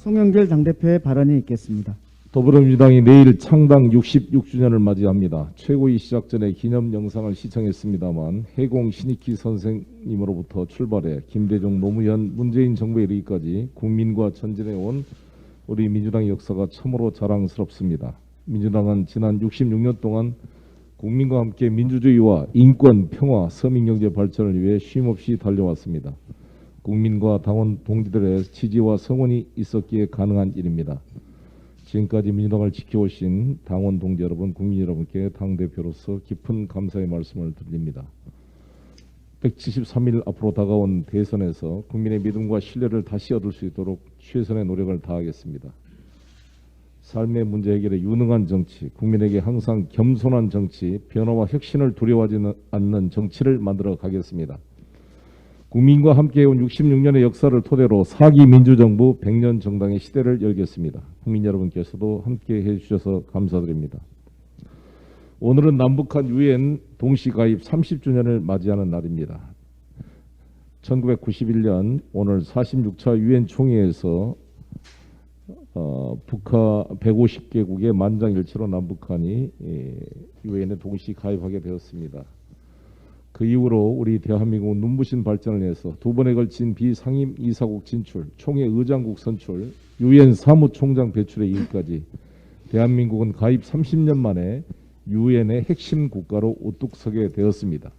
송영길 당대표의 발언이 있겠습니다. 더불어민주당이 내일 창당 66주년을 맞이합니다. 최고위 시작 전에 기념 영상을 시청했습니다만 해공 신익희 선생님으로부터 출발해 김대중, 노무현, 문재인 정부에 이르기까지 국민과 전진해 온 우리 민주당의 역사가 참으로 자랑스럽습니다. 민주당은 지난 66년 동안 국민과 함께 민주주의와 인권, 평화, 서민경제 발전을 위해 쉼없이 달려왔습니다. 국민과 당원 동지들의 지지와 성원이 있었기에 가능한 일입니다. 지금까지 민주당을 지켜오신 당원 동지 여러분, 국민 여러분께 당대표로서 깊은 감사의 말씀을 드립니다. 173일 앞으로 다가온 대선에서 국민의 믿음과 신뢰를 다시 얻을 수 있도록 최선의 노력을 다하겠습니다. 삶의 문제 해결에 유능한 정치, 국민에게 항상 겸손한 정치, 변화와 혁신을 두려워하지 않는 정치를 만들어 가겠습니다. 국민과 함께해온 66년의 역사를 토대로 4기 민주정부 100년 정당의 시대를 열겠습니다. 국민 여러분께서도 함께 해 주셔서 감사드립니다. 오늘은 남북한 유엔 동시 가입 30주년을 맞이하는 날입니다. 1991년 오늘 46차 유엔 총회에서 어, 북한 150개국의 만장일치로 남북한이 예, 유엔에 동시 가입하게 되었습니다. 그 이후로 우리 대한민국은 눈부신 발전을 해서 두 번에 걸친 비상임 이사국 진출, 총회 의장국 선출, 유엔 사무총장 배출에 이르기까지 대한민국은 가입 30년 만에 유엔의 핵심 국가로 우뚝 서게 되었습니다.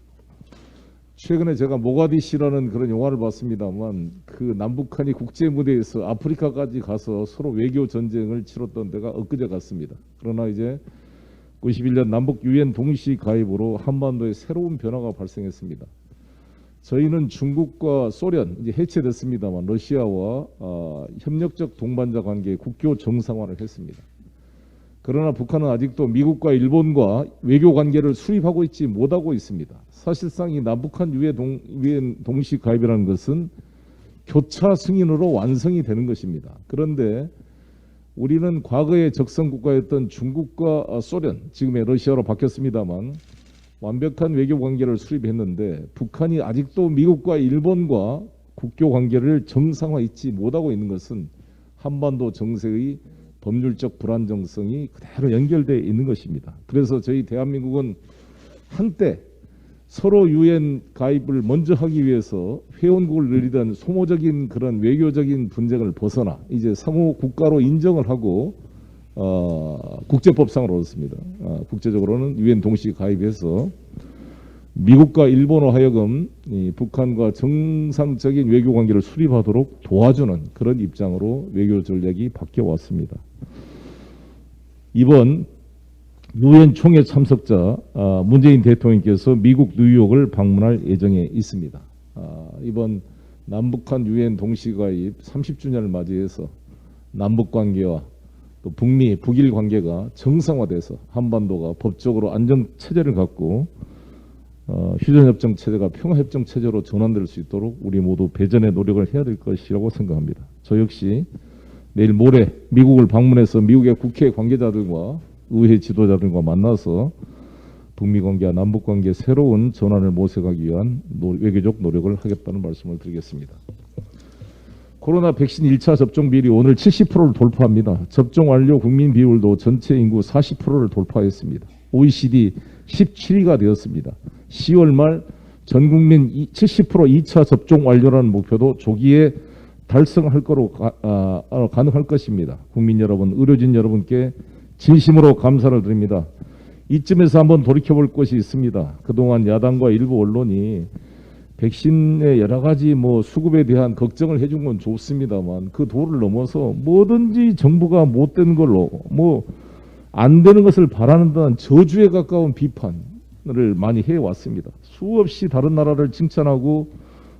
최근에 제가 모가디시라는 그런 영화를 봤습니다만 그 남북한이 국제 무대에서 아프리카까지 가서 서로 외교 전쟁을 치렀던 데가 엊그제 같습니다. 그러나 이제 91년 남북 유엔 동시 가입으로 한반도에 새로운 변화가 발생했습니다. 저희는 중국과 소련 이제 해체됐습니다만 러시아와 어, 협력적 동반자 관계 국교 정상화를 했습니다. 그러나 북한은 아직도 미국과 일본과 외교 관계를 수립하고 있지 못하고 있습니다. 사실상 이 남북한 유엔, 동시 가입이라는 것은 교차 승인으로 완성이 되는 것입니다. 그런데 우리는 과거의 적성 국가였던 중국과 어, 소련, 지금의 러시아로 바뀌었습니다만 완벽한 외교 관계를 수립했는데 북한이 아직도 미국과 일본과 국교 관계를 정상화 있지 못하고 있는 것은 한반도 정세의 법률적 불안정성이 그대로 연결되어 있는 것입니다. 그래서 저희 대한민국은 한때 서로 유엔 가입을 먼저 하기 위해서 회원국을 늘리던 소모적인 그런 외교적인 분쟁을 벗어나 이제 상호 국가로 인정을 하고 어, 국제법상을 얻었습니다. 어, 국제적으로는 유엔 동시 가입해서 미국과 일본으로 하여금 이 북한과 정상적인 외교 관계를 수립하도록 도와주는 그런 입장으로 외교 전략이 바뀌어 왔습니다. 이번 유엔 총회 참석자 아, 문재인 대통령께서 미국 뉴욕을 방문할 예정에 있습니다. 아, 이번 남북한 유엔 동시가입 30주년을 맞이해서 남북 관계와 또 북미 북일 관계가 정상화돼서 한반도가 법적으로 안정 체제를 갖고 어, 휴전협정 체제가 평화협정 체제로 전환될 수 있도록 우리 모두 배전의 노력을 해야 될 것이라고 생각합니다. 저 역시 내일 모레 미국을 방문해서 미국의 국회 관계자들과 의회 지도자들과 만나서 북미 관계와 남북 관계 새로운 전환을 모색하기 위한 노- 외교적 노력을 하겠다는 말씀을 드리겠습니다. 코로나 백신 1차 접종 비율이 오늘 70%를 돌파합니다. 접종 완료 국민 비율도 전체 인구 40%를 돌파했습니다. OECD 17위가 되었습니다. 10월 말 전 국민 70% 2차 접종 완료라는 목표도 조기에 달성할 거로 가, 아, 아, 가능할 것입니다. 국민 여러분, 의료진 여러분께 진심으로 감사를 드립니다. 이쯤에서 한번 돌이켜볼 것이 있습니다. 그동안 야당과 일부 언론이 백신의 여러 가지 뭐 수급에 대한 걱정을 해준 건 좋습니다만 그 도를 넘어서 뭐든지 정부가 못된 걸로 뭐 안 되는 것을 바라는 듯한 저주에 가까운 비판을 많이 해왔습니다. 수없이 다른 나라를 칭찬하고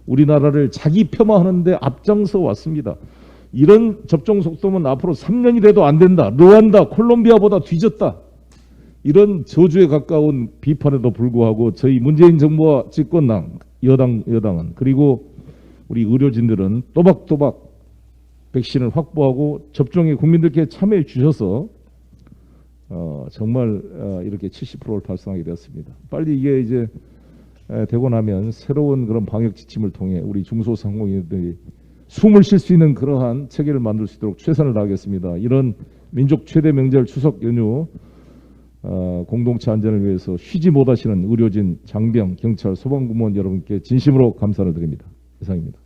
우리나라를 자기 폄하하는데 앞장서 왔습니다. 이런 접종 속도면 앞으로 3년이 돼도 안 된다. 르완다, 콜롬비아보다 뒤졌다. 이런 저주에 가까운 비판에도 불구하고 저희 문재인 정부와 집권당, 여당, 여당은 그리고 우리 의료진들은 또박또박 백신을 확보하고 접종에 국민들께 참여해 주셔서 어, 정말 어, 이렇게 70%를 달성하게 되었습니다. 빨리 이게 이제 에, 되고 나면 새로운 그런 방역 지침을 통해 우리 중소상공인들이 숨을 쉴 수 있는 그러한 체계를 만들 수 있도록 최선을 다하겠습니다. 이런 민족 최대 명절 추석 연휴 어, 공동체 안전을 위해서 쉬지 못하시는 의료진, 장병, 경찰, 소방공무원 여러분께 진심으로 감사를 드립니다. 이상입니다.